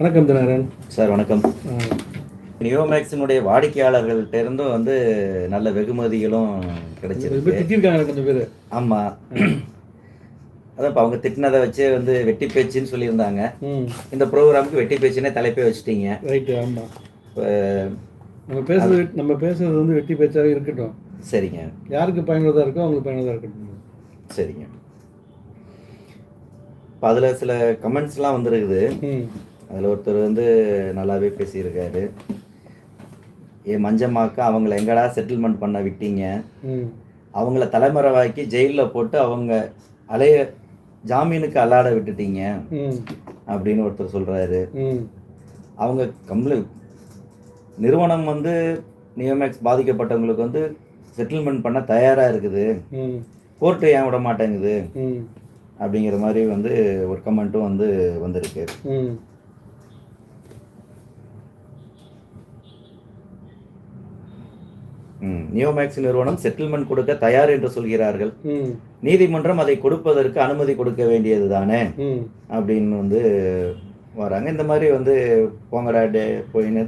வணக்கம் தினகரன். சார் வணக்கம். நியோமேக்ஸினுடைய வாடிக்கையாளர்கள்ட்ட இருந்தும் வந்து நல்ல வெகுமதிகளும் கிடைச்சிருக்கு. திட்டிருக்காங்க கொஞ்சம் பேர். ஆமா. அதான் இப்போ அவங்க திட்டினதை வச்சு வந்து வெட்டி பேச்சுன்னு சொல்லியிருந்தாங்க. இந்த ப்ரோக்ராமுக்கு வெட்டி பேச்சுன்னே தலைப்பே வச்சுட்டீங்க. ரைட்டு ஆமாம் இப்போ நம்ம பேசுறது நம்ம பேசுறது வந்து வெட்டி பேச்சாவே இருக்கட்டும். சரிங்க. யாருக்கு பயனுள்ளதாக இருக்கோ அவங்களுக்கு பயனுள்ளதாக இருக்கட்டும். சரிங்க. இப்போ அதில் சில கமெண்ட்ஸ்லாம் வந்துருக்குது. அதில் ஒருத்தர் வந்து நல்லாவே பேசியிருக்காரு. ஏ மஞ்சம்மாக்கா அவங்கள எங்கடா செட்டில்மெண்ட் பண்ண விட்டீங்க? அவங்கள தலைமறைவாக்கி ஜெயிலில் போட்டு அவங்க அலைய ஜாமீனுக்கு அல்லாட விட்டுட்டீங்க. அப்படின்னு ஒருத்தர் சொல்கிறாரு அவங்க கம்ப்ளை நிறுவனம் வந்து நியோமேக்ஸ் பாதிக்கப்பட்டவங்களுக்கு வந்து செட்டில்மெண்ட் பண்ண தயாராக இருக்குது. கோர்ட்டு ஏன் விட மாட்டேங்குது? அப்படிங்கிற மாதிரி வந்து ஒரு கமெண்ட்டும் வந்து வந்திருக்கு ம் ம் நியோமேக்ஸ் நிறுவனம் செட்டில்மெண்ட் கொடுக்க தயார் என்று சொல்கிறார்கள். நீதிமன்றம் அதை கொடுப்பதற்கு அனுமதி கொடுக்க வேண்டியது தானே? அப்படின்னு வந்து வராங்க. இந்த மாதிரி வந்து போங்கடா டே போயின்னு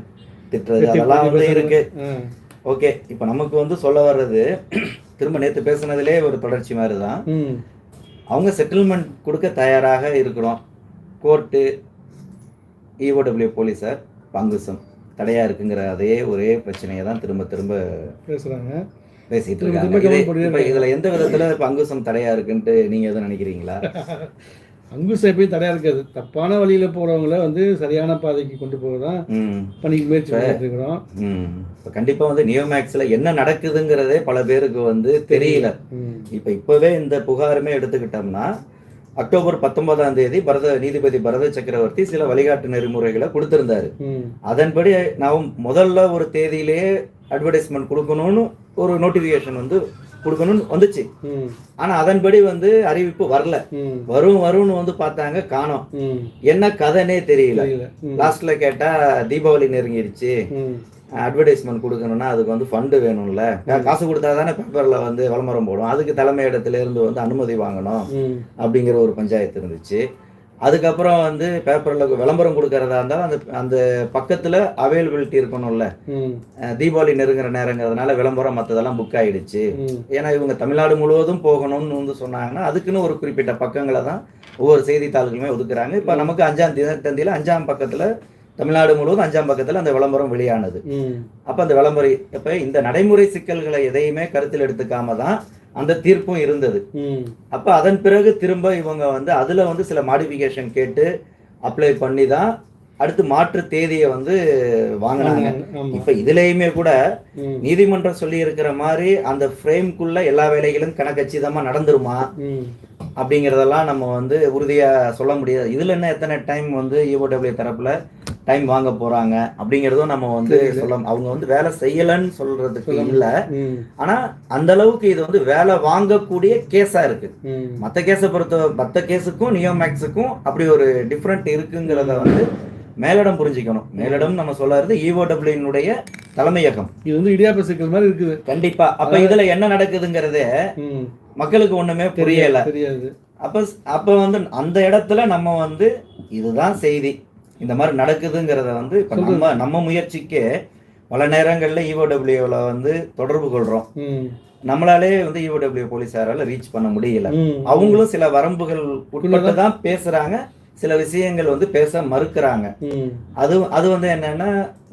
திட்டுறது அதெல்லாம் வந்து இருக்கு. ஓகே இப்போ நமக்கு வந்து சொல்ல வர்றது திரும்ப நேற்று பேசுனதுலே ஒரு தொடர்ச்சி மாதிரி தான். அவங்க செட்டில்மெண்ட் கொடுக்க தயாராக இருக்கிறோம். கோர்ட்டு E இஓடபிள்யூ போலீஸார் பங்குசம். தடையா இருக்குங்கிற அதே ஒரே பிரச்சனையை தான் திரும்ப திரும்ப பேசுகிறாங்க பேசிட்டு இருக்காங்க. இப்ப இதுல எந்த விதத்துல பங்குசம் தடையா இருக்குன்ட்டு நீங்க எதுவும் நினைக்கிறீங்களா? அங்குசை போய் தடையாக இருக்காது. தப்பான வழியில் போகிறவங்கள வந்து சரியான பாதைக்கு கொண்டு போக தான் பணிக்கு முயற்சி இருக்கிறோம். இப்போ கண்டிப்பா வந்து நியோமேக்ஸ்ல என்ன நடக்குதுங்கிறதே பல பேருக்கு வந்து தெரியல. இப்போ இப்போவே இந்த புகாருமே எடுத்துக்கிட்டோம்னா அக்டோபர் பத்தொன்பதாம் தேதி பரத நீதிபதி பரத சக்கரவர்த்தி சில வழிகாட்டு நெறிமுறைகளை கொடுத்திருந்தாரு. அதன்படி நான் முதல்ல ஒரு தேதியிலேயே அட்வர்டைஸ்மெண்ட் கொடுக்கணும்னு ஒரு நோட்டிஃபிகேஷன் வந்து கொடுக்கணும்னு வந்துச்சு. ஆனா அதன்படி வந்து அறிவிப்பு வரல. வரும் வரும்னு வந்து பார்த்தாங்க காணோம். என்ன கதைனே தெரியல. லாஸ்ட்ல கேட்டா தீபாவளி நெருங்கிடுச்சு. அட்வர்டைஸ்மெண்ட் கொடுக்கணும்னா அதுக்கு வந்து ஃபண்டு வேணும்ல. காசு கொடுத்தா தானே பேப்பர்ல வந்து விளம்பரம் போடும். அதுக்கு தலைமை இடத்துல இருந்து வந்து அனுமதி வாங்கணும் அப்படிங்கிற ஒரு பஞ்சாயத்து இருந்துச்சு. அதுக்கப்புறம் வந்து பேப்பர்ல விளம்பரம் கொடுக்கறதா இருந்தாலும் அந்த அந்த பக்கத்துல அவைலபிலிட்டி இருக்கணும்ல. தீபாவளி நெருங்குற நேரங்கிறதுனால விளம்பரம் மற்றதெல்லாம் புக் ஆயிடுச்சு. ஏன்னா இவங்க தமிழ்நாடு முழுவதும் போகணும்னு வந்து சொன்னாங்கன்னா அதுக்குன்னு ஒரு குறிப்பிட்ட பக்கங்களை தான் ஒவ்வொரு செய்தித்தாள்களுமே ஒதுக்குறாங்க. இப்போ நமக்கு அஞ்சாம் தேதி தந்தியில் அஞ்சாம் பக்கத்துல தமிழ்நாடு முழுவதும் அஞ்சாம் பக்கத்துல அந்த விளம்பரம் வெளியானது. அப்ப அந்த விளம்பரம் இப்ப இந்த நடைமுறை சிக்கல்களை எதையுமே கருத்தில் எடுத்துக்காம தான் அந்த தீர்ப்பும் இருந்தது. அப்ப அதன் பிறகு திரும்ப இவங்க வந்து அதுல வந்து சில மாடிஃபிகேஷன் கேட்டு அப்ளை பண்ணி தான் அடுத்து மாற்று தேதியை வந்து வாங்கினாங்க. இப்ப இதுலயுமே கூட நீதிமன்றம் சொல்லி இருக்கிற மாதிரி அந்த ஃப்ரேம்குள்ள எல்லா வேலைகளும் கணக்கச்சிதமா நடந்துருமா? அப்படிங்கிறதெல்லாம் நம்ம வந்து உறுதியா சொல்ல முடியாது. இதுல என்ன எத்தனை டைம் வந்து E இஓடபிள்யூ தரப்புல டைம் வாங்க போறாங்க அப்படிங்கிறதும் நம்ம வந்து தெரியல. சொல்ல அவங்க வந்து வேலை செய்யலன்னு சொல்றதுக்கு இல்ல. ஆனா அந்த அளவுக்கு இது வந்து வேலை வாங்கக்கூடிய கேஸா இருக்கு. மத்த கேஸை பொறுத்த மத்த கேஸுக்கும் நியோமேக்ஸுக்கும் அப்படி ஒரு டிஃப்ரெண்ட் இருக்குங்கிறத வந்து மேலிடம் புரிஞ்சுக்கணும். மேலிடம் நம்ம சொல்றது E இஓடபிள்யூனுடைய தலைமையகம். இது வந்து இடியாப்ப சிக்கல் மாதிரி இருக்குது. கண்டிப்பா. அப்ப இதுல என்ன நடக்குதுங்கிறதே மக்களுக்கு ஒண்ணுமே புரியல. தெரியாது. அப்ப அப்ப வந்து அந்த இடத்துல நம்ம வந்து இதுதான் செய்தி. இந்த மாதிரி நடக்குதுங்கிறத வந்து இப்ப நம்ம நம்ம முயற்சிக்கு பல நேரங்கள்ல E இஓடபிள்யூல வந்து தொடர்பு கொள்றோம். நம்மளாலே வந்து E இஓடபிள்யூ போலீஸாரால ரீச் பண்ண முடியல. அவங்களும் சில வரம்புகள் உட்பட்டு தான் பேசுறாங்க. சில விஷயங்கள் வந்து பேச மறுக்கிறாங்க. அது அது வந்து என்னன்னா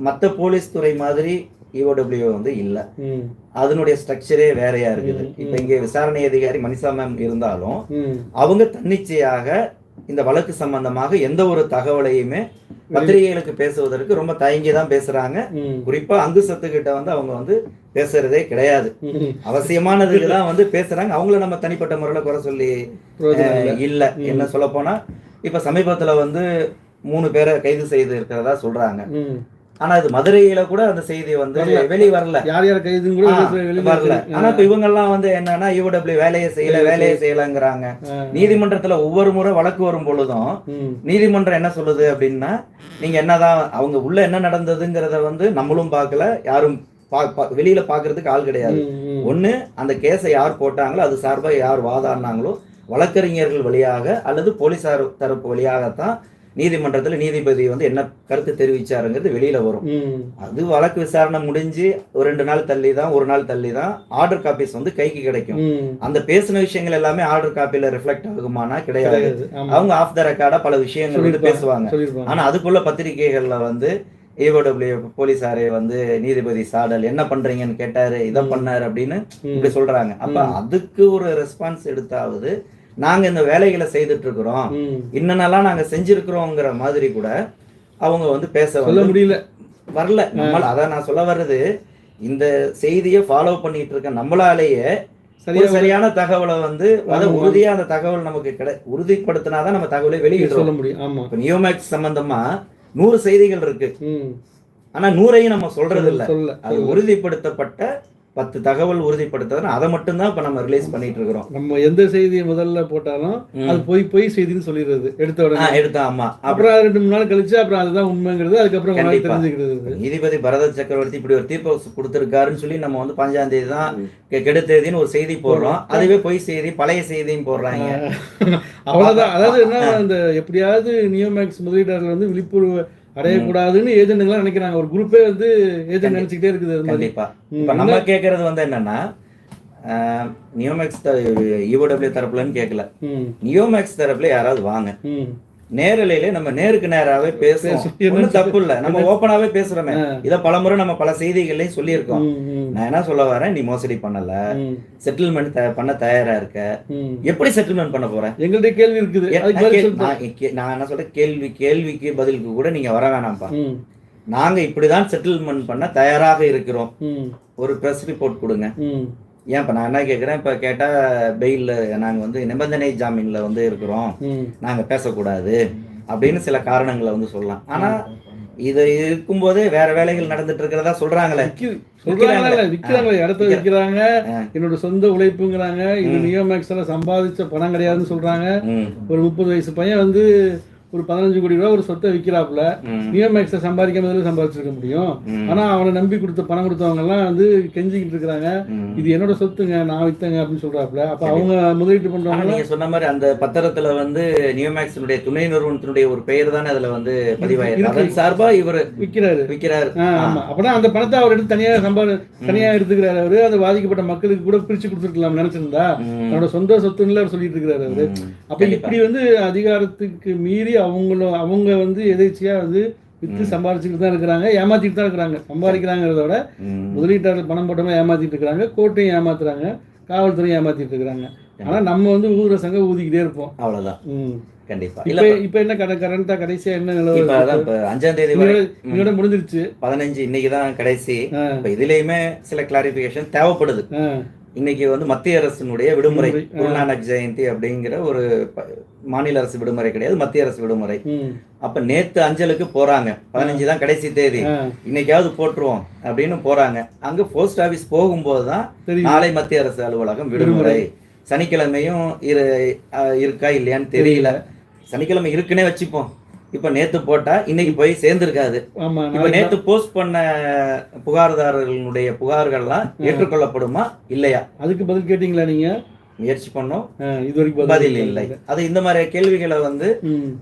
மத்த போலீஸ் துறை மாதிரி இஓடபிள்யூ வந்து இல்ல. அதனுடைய ஸ்ட்ரக்சரே வேறையா இருக்குது. இப்ப இங்க விசாரணை அதிகாரி மனிஷா மேம் இருந்தாலும் அவங்க தன்னிச்சையாக இந்த வழக்கு சம்பந்தமாக எந்த ஒரு தகவலையுமே பத்திரிகைகளுக்கு பேசுவதற்கு ரொம்ப தயங்கி தான் பேசுறாங்க குறிப்பா அங்கு சத்துக்கிட்ட வந்து அவங்க வந்து பேசுறதே கிடையாது. அவசியமானதுக்கு தான் வந்து பேசுறாங்க. அவங்கள நம்ம தனிப்பட்ட முறையில குறை சொல்லி இல்லை. என்ன சொல்ல போனா இப்ப சமீபத்துல வந்து மூணு பேரை கைது செய்து இருக்கிறதா சொல்றாங்க. ஆனா இது மதுரையில கூட அந்த செய்தி வந்து. வெளி வரல. யார் யார் வெளியே வரல. ஆனா இப்ப இவங்க எல்லாம் வந்து என்னன்னா யூடபிள்யூ வேலையை செய்யல வேலையை செய்யலங்கிறாங்க. நீதிமன்றத்துல ஒவ்வொரு முறை வழக்கு வரும் பொழுதும் நீதிமன்றம் என்ன சொல்லுது அப்படின்னா நீங்க என்னதான் அவங்க உள்ள என்ன நடந்ததுங்கிறத வந்து நம்மளும் பார்க்கல யாரும் வெளியில பாக்குறதுக்கு ஆள் கிடையாது. ஒண்ணு அந்த கேஸை யார் போட்டாங்களோ அது சார்பா யார் வாதாடினாங்களோ வழக்கறிஞர்கள் வழியாக அல்லது போலீசார் தரப்பு வழியாகத்தான் நீதிமன்றத்துல நீதிபதி வந்து என்ன கருத்து தெரிவிச்சாருங்கிறது வெளியில வரும். அது வழக்கு விசாரணை முடிஞ்சு ஒரு ரெண்டு நாள் தள்ளி தான் ஒரு நாள் தள்ளி தான் ஆர்டர் காப்பீஸ் வந்து கைக்கு கிடைக்கும். அந்த பேசின விஷயங்கள் எல்லாமே ஆர்டர் காப்பில ரிஃப்ளெக்ட் ஆகுமானா கிடையாது. அவங்க ஆஃப் த ரெக்கார்டா பல விஷயங்கள் வந்து. பேசுவாங்க. ஆனா அதுக்குள்ள பத்திரிகைகள்ல வந்து ஏஓடபிள்யூ போலீஸாரே வந்து நீதிபதி சாடல் என்ன பண்றீங்கன்னு கேட்டாரு இதை. பண்ணாரு அப்படின்னு. இப்படி சொல்றாங்க. அப்ப. அதுக்கு ஒரு ரெஸ்பான்ஸ் எடுத்தாவது நாங்க இந்த வேலைகளை செய்துட்டு இருக்கிறோம் ம். இன்னென்னலாம் நாங்க செஞ்சிருக்கிறோங்கிற மாதிரி கூட அவங்க வந்து பேச சொல்ல முடியல. வரல. நம்மள அதான் நான் சொல்ல வர்றது. இந்த செய்தியை ஃபாலோ பண்ணிட்டு இருக்க நம்மளாலேயே சரியான தகவலை வந்து அதை. உறுதியா அந்த தகவல் நமக்கு கிடை உறுதிப்படுத்தினாதான் நம்ம தகவலை வெளியிடுறோம் சொல்ல முடியும். ஆமா. இப்ப நியோமேக்ஸ் சம்பந்தமா நூறு செய்திகள் இருக்கு. ஆனா நூறையும் நம்ம சொல்றது இல்ல அது உறுதிப்படுத்தப்பட்ட பத்து தகவல் உறுதிப்படுத்ததுன்னு அதை மட்டும்தான் இப்ப நம்ம ரிலீஸ் பண்ணிட்டு இருக்கிறோம் நம்ம எந்த செய்தியை முதல்ல போட்டாலும். அது போய் போய் செய்தின்னு சொல்லிடுறது எடுத்த உடனே. எடுத்தா ஆமா. அப்புறம் ரெண்டு மூணு நாள் கழிச்சு அப்புறம் அதுதான் உண்மைங்கிறது அதுக்கப்புறம். தெரிஞ்சுக்கிறது. நீதிபதி பரத சக்கரவர்த்தி இப்படி ஒரு தீர்ப்பு கொடுத்திருக்காருன்னு சொல்லி நம்ம வந்து பஞ்சாம் தேதி தான் கெ- கெடுத்தேதின்னு ஒரு செய்தி போடுறோம். அதுவே பொய் செய்தி பழைய செய்தியும் போடுறாங்க. அவ்வளவுதான். அதாவது என்ன அந்த எப்படியாவது நியோமேக்ஸ் முதலீட்டாளர்கள் வந்து விழிப்புணர்வு அடையக்கூடாதுன்னு ஏஜென்ட்லாம் நினைக்கிறாங்க ஒரு குரூப்பே வந்து ஏஜென்ட் நினைச்சுக்கிட்டே இருக்குது கண்டிப்பா இப்ப நம்ம கேக்குறது வந்து என்னன்னா நியோமேக்ஸ் யூடபிள்யூ தரப்புலன்னு கேட்கல நியோமேக்ஸ் தரப்புல யாராவது வாங்க நேரலையில நம்ம நேருக்கு நேராவே பேசுவோம். தப்பு இல்ல நம்ம ஓப்பனாவே பேசுறோமே. இத பலமுறை நம்ம பல செய்திகள்லயும் சொல்லியிருக்கோம். நான் என்ன சொல்ல வரேன்? நீ மோசடி பண்ணல. செட்டில்மெண்ட் பண்ண தயாரா இருக்க. எப்படி செட்டில்மெண்ட் பண்ண போற? எங்கள்ட்ட கேள்வி இருக்குது. நான் என்ன சொல்றேன்? கேள்வி கேள்விக்கு பதிலுக்கு கூட நீங்க வர வேணாம்ப்பா. நாங்க இப்படிதான் செட்டில்மெண்ட் பண்ண தயாராக இருக்கிறோம். ஒரு ப்ரெஸ் ரிப்போர்ட் கொடுங்க. ஏன் இப்ப நான் என்ன கேக்குறேன்? இப்ப கேட்டா பெயில்ல நாங்க வந்து நிபந்தனை ஜாமீன்ல வந்து இருக்கிறோம். நாங்க பேசக்கூடாது அப்படின்னு சில காரணங்களை வந்து சொல்லலாம். ஆனா இது இருக்கும்போதே வேற வேலைகள் நடந்துட்டு இருக்கிறதா சொல்றாங்களே? விக்கிறாங்க. இடத்த விக்கிறாங்க. ஆ. என்னோட சொந்த உழைப்புங்கிறாங்க. இது நியோமேக்ஸ்ல சம்பாதிச்ச பணம் கிடையாதுன்னு சொல்றாங்க. ஒரு முப்பது வயசு பையன் வந்து ஒரு பதினஞ்சு கோடி ரூபா ஒரு சொத்தை விற்கிறாப்புல நியோமேக்ஸை சம்பாதிக்காம சம்பாதிச்சிருக்க முடியும்? ஆனா அவனை நம்பி கொடுத்த பணம் கொடுத்தவங்க எல்லாம் வந்து கெஞ்சிக்கிட்டு இருக்கிறாங்க. இது என்னோட சொத்துங்க நான் வித்தங்க அப்படின்னு சொல்றாப்புல. அப்ப அவங்க முதலீட்டு ஆனா பண்றவங்க நீங்க சொன்ன மாதிரி அந்த பத்திரத்துல வந்து நியோமேக்ஸினுடைய துணை நிறுவனத்தினுடைய ஒரு பெயர் தானே அதுல வந்து பதிவாயிருக்கு சார்பா இவர் விக்கிறாரு. விற்கிறாரு ஆ, ஆமா. அப்பதான் அந்த பணத்தை அவர் எடுத்து தனியா சம்பாதி தனியா எடுத்துக்கிறாரு அவரு. அந்த பாதிக்கப்பட்ட மக்களுக்கு கூட பிரிச்சு கொடுத்துருக்கலாம் நினைச்சிருந்தா தன்னோட சொந்த சொத்துன்னு சொல்லிட்டு இருக்கிறாரு அவரு. அப்ப இப்படி வந்து அதிகாரத்துக்கு மீறி அவங்களும் அவங்க வந்து எதேச்சியா வந்து வித்து சம்பாதிச்சுட்டு தான் இருக்கிறாங்க ஏமாத்திட்டு தான் இருக்கிறாங்க. சம்பாதிக்கிறாங்கிறத விட முதலீட்டாளர் பணம் போட்டவங்க ஏமாத்திட்டு இருக்கிறாங்க கோர்ட்டையும் ஏமாத்துறாங்க காவல்துறையும் ஏமாத்திட்டு இருக்கிறாங்க. ஆனா நம்ம வந்து ஊதுற சங்க ஊதிக்கிட்டே இருப்போம். அவ்வளவுதான். ம். கண்டிப்பா. இப்ப இல்ல இப்ப என்ன கட கரண்டா கடைசியா என்ன நிலவரம் அதான் இப்ப அஞ்சாம் தேதி இதோட முடிஞ்சிருச்சு. பதினஞ்சு இன்னைக்கு தான் கடைசி இப்ப இதுலயுமே சில கிளாரிபிகேஷன் தேவைப்படுது. இன்னைக்கு வந்து மத்திய அரசினுடைய விடுமுறை. குருநானக் ஜெயந்தி அப்படிங்கிற ஒரு மாநில அரசு விடுமுறை கிடையாது மத்திய அரசு விடுமுறை. அப்ப நேத்து அஞ்சலுக்கு போறாங்க. பதினஞ்சு தான் கடைசி தேதி. இன்னைக்காவது போட்டுருவோம் அப்படின்னு போறாங்க. அங்க போஸ்ட் ஆபீஸ் போகும்போது தான் நாளை மத்திய அரசு அலுவலகம் விடுமுறை. சனிக்கிழமையும் இரு இருக்கா இல்லையான்னு தெரியல. சனிக்கிழமை இருக்குன்னே வச்சுப்போம். இப்ப நேத்து போட்டா இன்னைக்கு போய் சேர்ந்திருக்காது. இப்ப நேத்து போஸ்ட் பண்ண புகார்தாரர்களுடைய புகார்கள்லாம் ஏற்றுக்கொள்ளப்படுமா? இல்லையா? அதுக்கு பதில் கேட்டீங்களா நீங்க? முயற்சி பண்ணோம். இது வரைக்கும் பதில் இல்லை. அது இந்த மாதிரி கேள்விகளை வந்து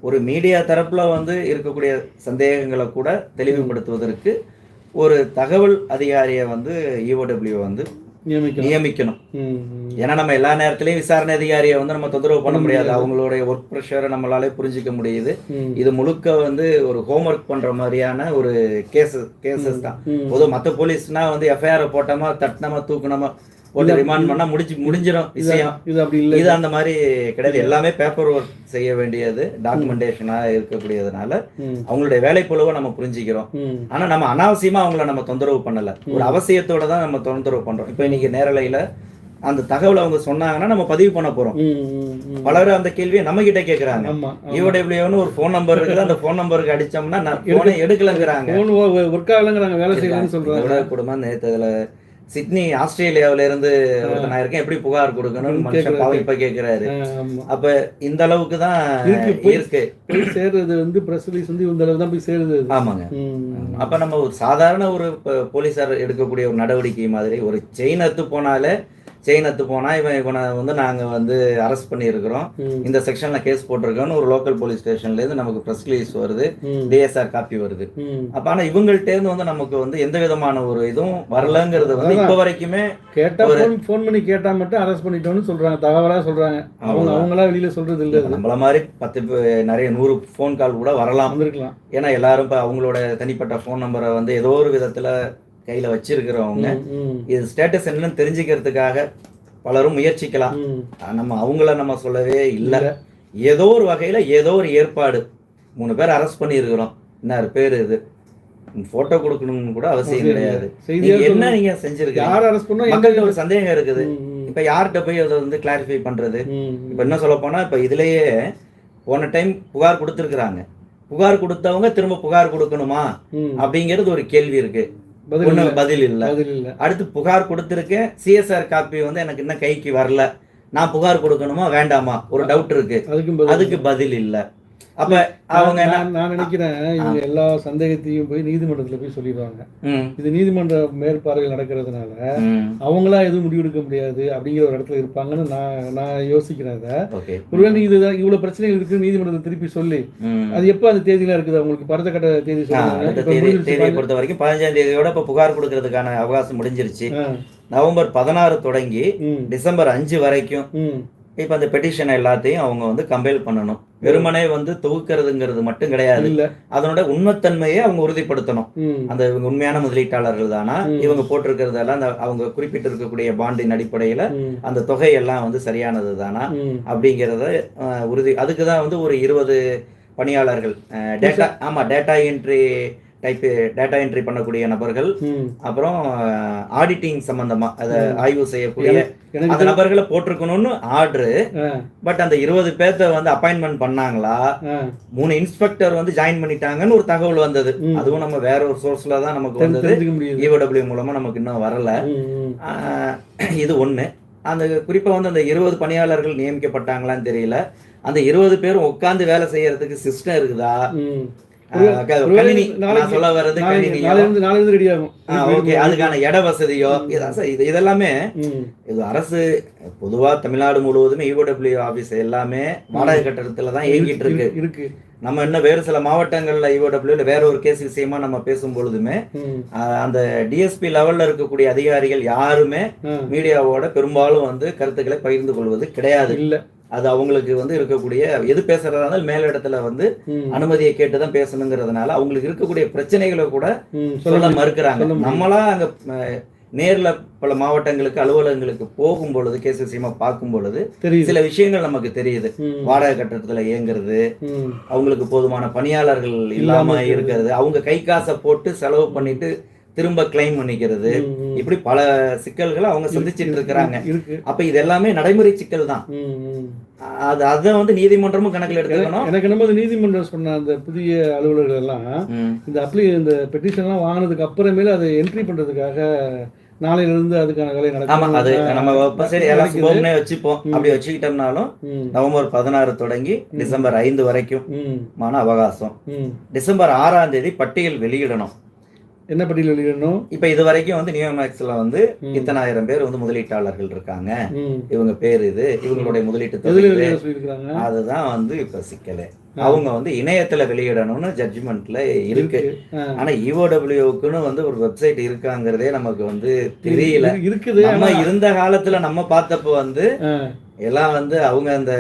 ஒரு மீடியா தரப்புல வந்து இருக்கக்கூடிய சந்தேகங்களை கூட தெளிவுபடுத்துவதற்கு ஒரு தகவல் அதிகாரியை வந்து இஓடபிள்யூ வந்து நியமிக்கலாம் நியமிக்கணும். ஏன்னா நம்ம எல்லா நேரத்திலயும் விசாரணை அதிகாரியை வந்து நம்ம தொந்தரவு பண்ண முடியாது. அவங்களுடைய ஒர்க் ப்ரெஷரை நம்மளால புரிஞ்சுக்க முடியுது. இது முழுக்க வந்து ஒரு ஹோம்ஒர்க் பண்ற மாதிரியான ஒரு கேசஸ் கேசஸ் தான். ம். பொதுவா மத்த போலீஸ்னா வந்து எஃப்ஐஆர் போட்டோமா தட்டினமா தூக்குனோமா போட்டு ரிமாண்ட் பண்ணா முடிஞ்சு முடிஞ்சிடும் விஷயம். இது அப்படி இல்லை. இது அந்த மாதிரி கிடையாது. எல்லாமே பேப்பர் ஒர்க் செய்ய வேண்டியது டாக்குமெண்டேஷனா இருக்கக்கூடியதுனால அவங்களுடைய வேலைப்பொழுவை நம்ம புரிஞ்சுக்கிறோம். ஆனா நம்ம அனாவசியமா அவங்கள நம்ம தொந்தரவு பண்ணல. ஒரு அவசியத்தோட தான் நம்ம தொந்தரவு பண்றோம். இப்போ இன்னைக்கு நேரலையில அந்த தகவல் அவங்க சொன்னாங்கன்னா நம்ம பதிவு பண்ண போறோம். பலரும் அந்த கேள்வியை நம்ம கிட்ட கேக்குறாங்க. யூடபிள்யூன்னு ஒரு ஃபோன் நம்பர் இருக்குது. அந்த ஃபோன் நம்பருக்கு அடிச்சோம்னா போனே எடுக்கலங்கிறாங்க. ஒர்க் ஆகலங்கிறாங்க. வேலை செய்யலன்னு சொல்றாங்க. குடும்பம் நேத்து அதுல சிட்னி ஆஸ்திரேலியாவுல இருந்து நான் இருக்கேன் எப்படி புகார் கொடுக்கணும்னு மனுஷன். பாவம் இப்ப கேக்குறாரு. அப்ப இந்த அளவுக்கு தான் இருக்கு, போய்- சேர்றது வந்து பிரஸ் ரிலீஸ் வந்து இந்த அளவு தான் போய் சேருது. ஆமாங்க. அப்ப நம்ம ஒரு சாதாரண ஒரு போலீசார் எடுக்கக்கூடிய ஒரு நடவடிக்கை மாதிரி ஒரு செயின் அத்து போனாலே செயின் அத்து போனா இவன் இவனை வந்து நாங்க வந்து அரெஸ்ட் பண்ணியிருக்கிறோம். இந்த செக்ஷன்ல கேஸ் போட்டிருக்கோம்னு ஒரு லோக்கல் போலீஸ் ஸ்டேஷன்ல இருந்து நமக்கு ப்ரெஸ் ரிலீஸ் வருது. டிஎஸ்ஆர் காப்பி வருது. அப்ப ஆனா இவங்கள்ட்ட இருந்து வந்து நமக்கு வந்து எந்த விதமான ஒரு இதுவும் வரலங்கிறது வந்து இப்ப வரைக்குமே கேட்டா ஃபோன் பண்ணி கேட்டா மட்டும் அரெஸ்ட் பண்ணிட்டோம்னு சொல்றாங்க. தகவலா சொல்றாங்க. அவங்க. அவங்களா வெளியில சொல்றது இல்ல நம்மள மாதிரி பத்து நிறைய நூறு ஃபோன் கால் கூட வரலாம். வந்திருக்கலாம். ஏன்னா எல்லாரும் இப்ப அவங்களோட தனிப்பட்ட ஃபோன் நம்பரை வந்து ஏதோ ஒரு விதத்துல கையில வச்சிருக்கிறவங்க. இது ஸ்டேட்டஸ் என்னன்னு தெரிஞ்சுக்கிறதுக்காக பலரும் முயற்சிக்கலாம். நம்ம அவங்கள நம்ம சொல்லவே இல்ல. ஏதோ ஒரு வகையில ஏதோ ஒரு ஏற்பாடு. மூணு பேர் அரெஸ்ட் பண்ணியிருக்கிறோம். என்ன பேர் இது? போட்டோ கொடுக்கணும்னு கூட அவசியம் கிடையாது. என்ன. நீங்க செஞ்சிருக்கீங்க மக்கள்கிட்ட ஒரு சந்தேகம் இருக்குது. இப்ப யார்கிட்ட போய் அதை வந்து கிளாரிஃபை பண்றது? இப்ப என்ன சொல்ல போனா இப்ப இதுலயே போன டைம் புகார் கொடுத்துருக்குறாங்க. புகார் கொடுத்தவங்க திரும்ப புகார் கொடுக்கணுமா. அப்படிங்கிறது ஒரு கேள்வி இருக்கு. இல்ல. பதில் இல்ல. பதில் இல்ல. அடுத்து புகார் கொடுத்துருக்கேன். சிஎஸ்ஆர் காப்பி வந்து எனக்கு இன்னும் கைக்கு வரல. நான் புகார் கொடுக்கணுமா? வேண்டாமா? ஒரு டவுட் இருக்கு. அதுக்கு பதில் இல்ல. அப்ப அவங்க நான் நான் நினைக்கிறேன் இவங்க எல்லா சந்தேகத்தையும் போய் நீதிமன்றத்துல போய் சொல்லிடுவாங்க. இது நீதிமன்ற மேற்பார்வையில் நடக்கிறதுனால அவங்களா எதுவும் முடிவெடுக்க முடியாது அப்படிங்கிற ஒரு இடத்துல இருப்பாங்கன்னு நான் நான் யோசிக்கிறேன் ஒருவேளை நீ இதுதான் இவ்வளவு பிரச்சனைகள் இருக்கு நீதிமன்றத்தை திருப்பி சொல்லி. அது எப்ப அந்த தேதியில இருக்குது? அவங்களுக்கு பரத கட்ட தேதி தேதியை. பொறுத்த வரைக்கும் பதினஞ்சாம் தேதியோட இப்ப புகார் கொடுக்கறதுக்கான அவகாசம் முடிஞ்சிருச்சு. நவம்பர் பதினாறு தொடங்கி டிசம்பர் அஞ்சு வரைக்கும் இப்ப அந்த பெட்டிஷன் எல்லாத்தையும் அவங்க வந்து கம்பைல் பண்ணணும். வெறுமனே வந்து தொகுக்கிறதுங்கிறது மட்டும் கிடையாது. அதனோட உண்மைத்தன்மையை அவங்க உறுதிப்படுத்தணும். அந்த இவங்க உண்மையான முதலீட்டாளர்கள் தானா. இவங்க போட்டிருக்கிறதெல்லாம் அந்த அவங்க குறிப்பிட்டு இருக்கக்கூடிய பாண்டின் அடிப்படையில அந்த தொகையெல்லாம் வந்து சரியானது தானா. அப்படிங்கிறத உறுதி அதுக்கு தான் வந்து ஒரு இருபது பணியாளர்கள் டேட்டா ஆமா data entry type data entry பண்ணக்கூடிய நபர்கள். அப்புறம் ஆடிட்டிங் சம்பந்தமா அதை. ஆய்வு செய்யக்கூடிய அந்த நபர்களை போட்டிருக்கணும்னு ஆர்டர் பட் அந்த இருபது பேர்த்த வந்து அப்பாயின்மெண்ட் பண்ணாங்களா? மூணு இன்ஸ்பெக்டர் வந்து ஜாயின் பண்ணிட்டாங்கன்னு ஒரு தகவல் வந்தது. அதுவும் நம்ம வேற ஒரு சோர்ஸ்ல தான் நமக்கு வந்தது. ஈஓடபிள்யூ மூலமா நமக்கு இன்னும் வரல. இது ஒண்ணு. அந்த குறிப்பா வந்து அந்த இருபது பணியாளர்கள் நியமிக்கப்பட்டாங்களான்னு தெரியல. அந்த இருபது பேரும் உட்கார்ந்து வேலை செய்யறதுக்கு சிஸ்டம் இருக்குதா? சொல்ல வர்றது ஓகே அதுக்கான இட வசதியோ இது இதெல்லாமே இது அரசு பொதுவா தமிழ்நாடு முழுவதுமே இஓடபிள்யூ ஆபீஸ் எல்லாமே வாடகை கட்டடத்துல தான் இயங்கிட்டு இருக்கு இருக்கு. நம்ம இன்னும் வேறு சில மாவட்டங்கள்ல இஓடபிள்யூல வேற ஒரு கேஸ் விஷயமா நம்ம பேசும் பொழுதுமே அந்த டிஎஸ்பி லெவல்ல இருக்கக்கூடிய அதிகாரிகள் யாருமே மீடியாவோட பெரும்பாலும் வந்து கருத்துக்களை பகிர்ந்து கொள்வது கிடையாது. இல்ல. அது அவங்களுக்கு வந்து இருக்கக்கூடிய எது பேசுறதா இருந்தாலும் மேலிடத்துல வந்து அனுமதியை கேட்டுதான் பேசணுங்கிறதுனால அவங்களுக்கு இருக்கக்கூடிய பிரச்சனைகளை கூட சொல்ல மறுக்கிறாங்க. நம்மளா அங்க நேர்ல பல மாவட்டங்களுக்கு அலுவலகங்களுக்கு போகும் பொழுது கேஸ் விஷயமா பார்க்கும் பொழுது சில விஷயங்கள் நமக்கு தெரியுது. வாடகை கட்டடத்துல இயங்குறது அவங்களுக்கு போதுமான பணியாளர்கள் இல்லாம. இருக்கிறது. அவங்க கை காசை போட்டு செலவு பண்ணிட்டு திரும்ப கிளைம் பண்ணிக்கிறது. இப்படி பல சிக்கல்களை அவங்க சந்திச்சிட்டு இருக்கிறாங்க இருக்கு அப்ப இது எல்லாமே நடைமுறை சிக்கல் தான். அது அதை வந்து நீதிமன்றமும் கணக்கில் எடுத்துக்கணும் எனக்கு என்னமோ நீதிமன்றம் சொன்ன அந்த புதிய அலுவலர்கள் எல்லாம். இந்த அப்ளி இந்த பெட்டிஷன்லாம் வாங்கினதுக்கு அப்புறமேல அதை என்ட்ரி பண்றதுக்காக நாளையில இருந்து அதுக்கான வேலை நடக்கும் அது நம்ம சரி எல்லாம். சுபம்னே வச்சுப்போம். அப்படி வச்சுக்கிட்டோம்னாலும் நவம்பர் பதினாறு தொடங்கி டிசம்பர் ஐந்து வரைக்கும் மான அவகாசம். டிசம்பர் ஆறாம் தேதி பட்டியல் வெளியிடணும் என்ன பட்டியல் வெளியிடணும் இப்ப இது வரைக்கும் வந்து நியோமேக்ஸ்ல வந்து. இத்தனாயிரம் பேர் வந்து முதலீட்டாளர்கள் இருக்காங்க. இவங்க பேர் இது இவங்களுடைய முதலீட்டு அதுதான் வந்து இப்ப சிக்கலே. அவங்க வந்து இணையத்துல வெளியிடணும்னு ஜட்ஜ்மெண்ட்ல இருக்கு. ஆனா இஓடபிள்யூக்குன்னு வந்து ஒரு வெப்சைட் இருக்காங்கிறதே நமக்கு வந்து தெரியல. இருக்கு- இருக்குது. நம்ம இருந்த காலத்துல நம்ம பார்த்தப்ப வந்து எல்லாம் வந்து அவங்க அந்த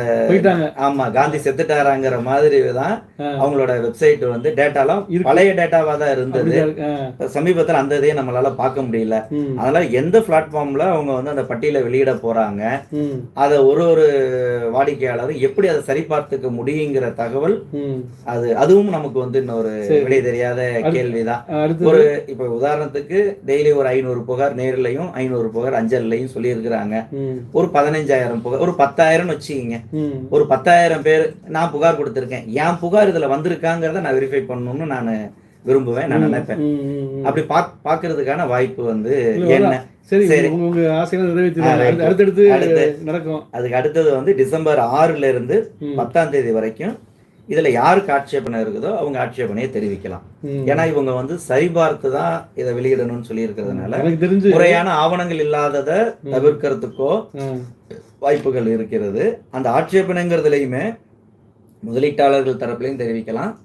ஆமா காந்தி செத்துட்டாராங்கிற மாதிரி தான். அவங்களோட வெப்சைட் வந்து டேட்டாலாம். பழைய டேட்டாவா தான் இருந்தது. சமீபத்துல அந்த இதையும் நம்மளால பார்க்க முடியல. அதனால எந்த பிளாட்ஃபார்ம்ல அவங்க வந்து அந்த பட்டியலை வெளியிட போறாங்க அதை ஒரு ஒரு வாடிக்கையாளரும் எப்படி அதை சரிபார்த்துக்க முடியுங்கிற தகவல் ம். அது அதுவும் நமக்கு வந்து இன்னொரு. விடை தெரியாத கேள்விதான். ஒரு இப்ப உதாரணத்துக்கு டெய்லி ஒரு ஐநூறு புகார் நேர்லயும் ஐநூறு புகார் அஞ்சல்லையும் சொல்லியிருக்கிறாங்க. ஒரு பதினஞ்சாயிரம் புகார் ஒரு பத்தாயிரம் வச்சுக்கிங்க. ஒரு பத்தாயிரம் பேர் நான் புகார் கொடுத்துருக்கேன். என் புகார் இதுல வந்திருக்காங்கிறத நான் வெரிஃபை பண்ணணும்னு நான் விரும்புவேன் நான் நினைப்பேன். அப்படி பாக் பாக்குறதுக்கான வாய்ப்பு வந்து என்ன? சரி சரி. அடுத்தடுத்து அதுக்கு அடுத்தது வந்து டிசம்பர் ஆறுல இருந்து பத்தாம் தேதி வரைக்கும் இதுல யாருக்கு ஆட்சேபனை இருக்குதோ அவங்க ஆட்சேபனையை தெரிவிக்கலாம். ஏன்னா இவங்க வந்து சரிபார்த்து தான் இதை வெளியிடணும்னு சொல்லி இருக்கிறதுனால முறையான ஆவணங்கள் இல்லாததை தவிர்க்கிறதுக்கோ வாய்ப்புகள் இருக்கிறது. அந்த ஆட்சேபனைங்கிறதுலையுமே முதலீட்டாளர்கள் தரப்புலையும் தெரிவிக்கலாம்.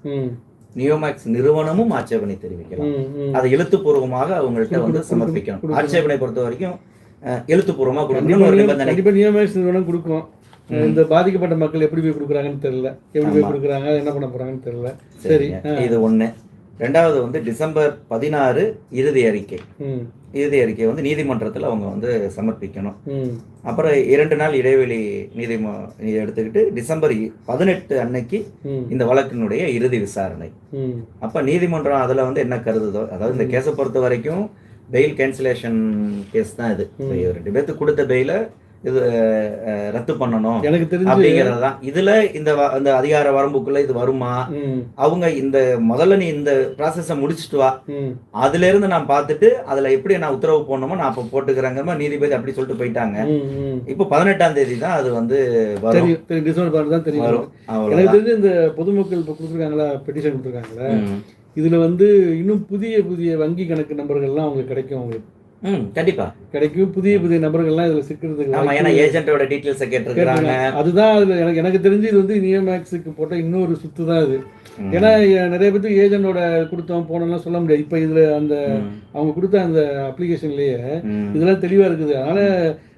நியோமேக்ஸ் நிறுவனமும் ஆட்சேபனை தெரிவிக்கலாம். அதை எழுத்துப்பூர்வமாக அவங்கள்ட்ட வந்து கொடுக்கணும், சமர்ப்பிக்கணும். கொடுக்கணும். ஆட்சேபனை பொறுத்த வரைக்கும் அஹ், எழுத்துப்பூர்வமா கொடுக்கணும்னு கண்டிப்பா ஒரு நியம்- நிபந்தனை. கண்டிப்பா நியமேக்ஸ் நிறுவனம் கொடுக்கும். இந்த பாதிக்கப்பட்ட மக்கள் எப்படி போய் கொடுக்குறாங்கன்னு தெரியல. எப்படி போய் கொடுக்குறாங்க என்ன பண்ண போறாங்கன்னு தெரியல. சரி. இது ஒண்ணு. ரெண்டாவது வந்து டிசம்பர் பதினாறு இறுதி அறிக்கை. இறுதி அறிக்கை வந்து நீதிமன்றத்தில் அவங்க வந்து சமர்ப்பிக்கணும். அப்புறம் இரண்டு நாள் இடைவெளி நீதிம இதை எடுத்துக்கிட்டு டிசம்பர் பதினெட்டு அன்னைக்கு இந்த வழக்கினுடைய இறுதி விசாரணை. அப்ப நீதிமன்றம் அதுல வந்து என்ன கருதுதோ அதாவது இந்த கேஸை பொறுத்த வரைக்கும் பெயில் கேன்சலேஷன் கேஸ் தான் இது. ரெண்டு பேர்த்துக்கு கொடுத்த பெயில இது ரத்து பண்ணணும் எனக்கு தெரிஞ்சு அப்படிங்கிறது தான் இதுல இந்த இந்த அதிகார வரம்புக்குள்ள இது வருமா? அவங்க இந்த முதல்ல நீ இந்த ப்ராசஸை முடிச்சிட்டு வா. அதுல இருந்து நான் பார்த்துட்டு அதுல எப்படி நான் உத்தரவு போடணுமோ நான் அப்ப போட்டுக்கிறேங்கிற நீதிபதி அப்படி சொல்லிட்டு போயிட்டாங்க. இப்போ பதினெட்டாம் தேதி தான் அது வந்து டிசம்பர் தான் தெரியும். எனக்கு தெரிஞ்சு இந்த பொதுமக்கள் இப்போ கொடுத்துருக்காங்களா பெட்டிஷன் கொடுத்துருக்காங்களா. இதுல வந்து இன்னும் புதிய புதிய வங்கி கணக்கு நம்பர்கள்லாம் அவங்களுக்கு கிடைக்கும் அவங்களுக்கு. ம் கண்டிப்பா. கிடைக்கும். புதிய புதிய நபர்கள்லாம் இதுல சிக்கிறதுக்கு ஆமா வாய்ப்பு ஏன்னா ஏஜென்ட்டோட டீட்டெயில்ஸை கேட்டிருக்கிறாங்க. கேட்டிருக்காங்க. அதுதான் அதுல எனக்கு எனக்கு தெரிஞ்சு இது வந்து நியோமேக்ஸுக்கு போட்ட இன்னொரு சுத்து தான் இது. ஏன்னா நிறைய பேருக்கு ஏஜென்டோட கொடுத்தோம் போனோம்லாம் சொல்ல முடியாது. இப்போ இதுல அந்த. அவங்க கொடுத்த அந்த அப்ளிகேஷன்லயே. இதெல்லாம் தெளிவா இருக்குது. அதனால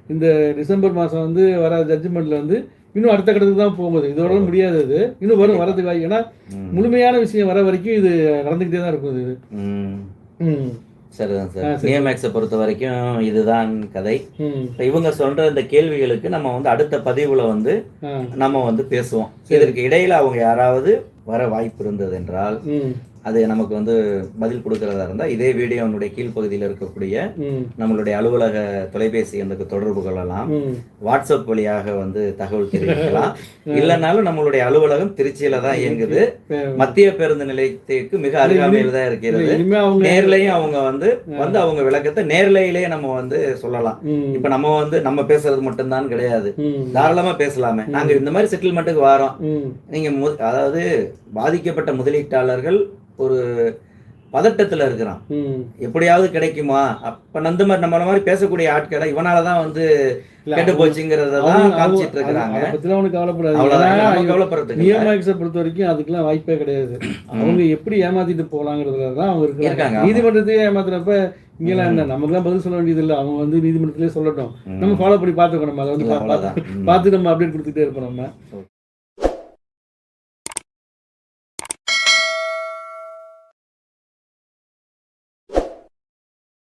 இந்த டிசம்பர் மாசம் வந்து வர ஜட்ஜ்மெண்ட்ல வந்து இன்னும் அடுத்த கட்டத்துக்கு தான் போகுது. இதோட முடியாது இது. இன்னும் வரும் வரதுக்கு ஏன்னா. முழுமையான விஷயம் வர வரைக்கும் இது நடந்துகிட்டே தான் இருக்கும் இது. ம். சரிதான் சார். நியமேக்ஸை பொறுத்த வரைக்கும் இதுதான் கதை. இவங்க சொல்ற இந்த கேள்விகளுக்கு நம்ம வந்து அடுத்த பதிவுல வந்து நம்ம வந்து பேசுவோம். இதற்கு இடையில அவங்க யாராவது வர வாய்ப்பு இருந்தது என்றால் அது நமக்கு வந்து பதில் கொடுக்கறதா இருந்தா இதே வீடியோனுடைய கீழ்ப்பகுதியில் இருக்கக்கூடிய நம்மளுடைய அலுவலக தொலைபேசி எண்ணுக்கு தொடர்பு கொள்ளலாம். வாட்ஸ்அப் வழியாக வந்து தகவல் தெரிவிக்கலாம். இல்லைனாலும் நம்மளுடைய அலுவலகம் திருச்சியில தான் இயங்குது. மத்திய பேருந்து நிலையத்திற்கு மிக அருகாமையில் தான் இருக்கிறது. நேர்லயும் அவங்க வந்து வந்து அவங்க விளக்கத்தை நேர்லையிலேயே நம்ம வந்து சொல்லலாம். இப்ப நம்ம வந்து நம்ம பேசுறது மட்டும்தான் கிடையாது. தாராளமா பேசலாமே. நாங்க இந்த மாதிரி செட்டில்மெண்ட்டுக்கு வரோம். நீங்க அதாவது பாதிக்கப்பட்ட முதலீட்டாளர்கள் ஒரு பதட்டத்துல இருக்கிறான். எப்படியாவது கிடைக்குமா? அப்ப அந்த மாதிரி நம்மள மாதிரி பேசக்கூடிய ஆட்களை இவனாலதான் வந்து கெட்டு அவங்க- போச்சுங்கிறத அவங்க- தான் காமிச்சிட்டு இருக்கிறாங்க. கவலைப்படாது. நம்ம. நியமேக்ஸை பொறுத்த வரைக்கும் அதுக்கெல்லாம் வாய்ப்பே கிடையாது. அவங்க எப்படி ஏமாத்திட்டு போலாங்கிறதுல தான் அவங்க இருக்காங்க. நீதிமன்றத்தையே ஏமாத்துறப்ப இங்கெல்லாம் என்ன நமக்குலாம் பதில் சொல்ல வேண்டியது இல்லை அவங்க வந்து நீதிமன்றத்திலே சொல்லட்டும். நம்ம ஃபாலோ பண்ணி பார்த்துக்கணும். நம்ம அதை வந்து பார்த்து நம்ம அப்டேட் கொடுத்துட்டே இருப்போம் நம்ம.